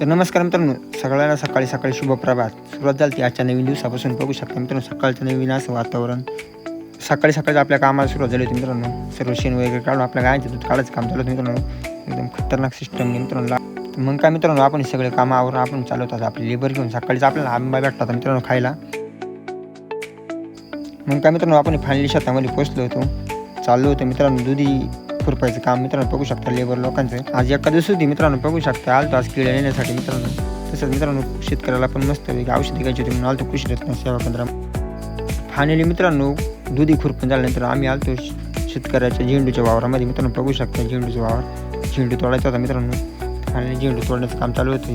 तर नमस्कार मित्रांनो सगळ्यांना सकाळी सकाळी शुभ प्रभात. सुरुवात झाली ती आजच्या नवीन दिवसापासून. बघू शकता मित्रांनो सकाळचं नवीन असं वातावरण. सकाळी सकाळी आपल्या कामाला सुरुवात झाली होती मित्रांनो. सर्व शेण वगैरे काढून आपल्या गायचं दूध काढायचं काम चालू होतं मित्रांनो. एकदम खतरनाक सिस्टम मित्रांनो. मग काय मित्रांनो आपण सगळे कामावरून आपण चालवत होतो आपले लेबर घेऊन सकाळीच आपल्याला आंबा भेटतात मित्रांनो खायला. मग काय मित्रांनो आपण फायनली शेतामध्ये पोचलो होतो. चाललो होतो मित्रांनो दुधी खुरपायचं काम मित्रांनो बघू शकता लेबर लोकांचं. आज एका दिवस होती मित्रांनो बघू शकता आलतो आज किड्या नेण्यासाठी मित्रांनो. तसंच मित्रांनो शेतकऱ्याला पण मस्त पैकी औषधी घ्यायची होती म्हणून आलतो कृषी रत्न सेवा केंद्र. फायनली मित्रांनो दुधी खुरपून झाल्यानंतर आम्ही आलतो शेतकऱ्याच्या झेंडूच्या वावरामध्ये. मित्रांनो बघू शकता झेंडूचा वावर. झेंडू तोडायचा होता मित्रांनो. फायनली झेंडू तोडण्याचं काम चालू होतं.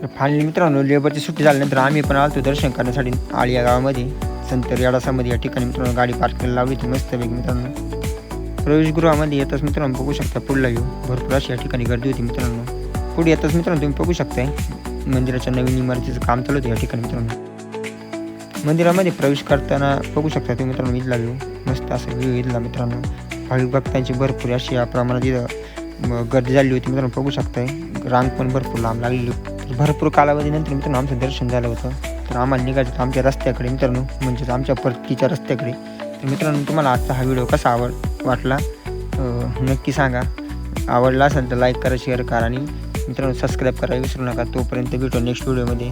तर फायनली मित्रांनो लेबरची सुट्टी झाल्यानंतर आम्ही पण आलतो दर्शन करण्यासाठी. आळी या गावामध्ये संत रेडासामध्ये या ठिकाणी मित्रांनो गाडी पार्क करायला लावली होती. मस्तपैकी मित्रांनो. प्रवेशगृहामध्ये येताच मित्रांनो बघू शकता पुढला व्ह्यू भरपूर अशी या ठिकाणी गर्दी होती मित्रांनो. पुढे येताच मित्रांनो तुम्ही बघू शकताय मंदिराच्या नवीन इमारतीचं काम चालू होतं या ठिकाणी मित्रांनो. मंदिरामध्ये प्रवेश करताना बघू शकता तुम्ही मित्रांनो इथला व्ह्यू मस्त असा व्ह्यू इथला मित्रांनो. भाविक भक्तांची भरपूर अशी या प्रमाणात इथं गर्दी झाली होती मित्रांनो बघू शकताय. रांग पण भरपूर लांब लागलेली. होती. भरपूर कालावधीनंतर मित्रांनो आमचं दर्शन झालं होतं. तर आम्हाला निघायचं आमच्या रस्त्याकडे मित्रांनो म्हणजेच आमच्या परतीच्या रस्त्याकडे. तर मित्रांनो तुम्हाला आजचा हा व्हिडिओ कसा आवड वाटला. नक्की सांगा. आवडला असेल तर लाईक करा शेअर करा आणि मित्रांनो सबस्क्राईब करायला विसरू नका. तोपर्यंत भेटू नेक्स्ट व्हिडिओमध्ये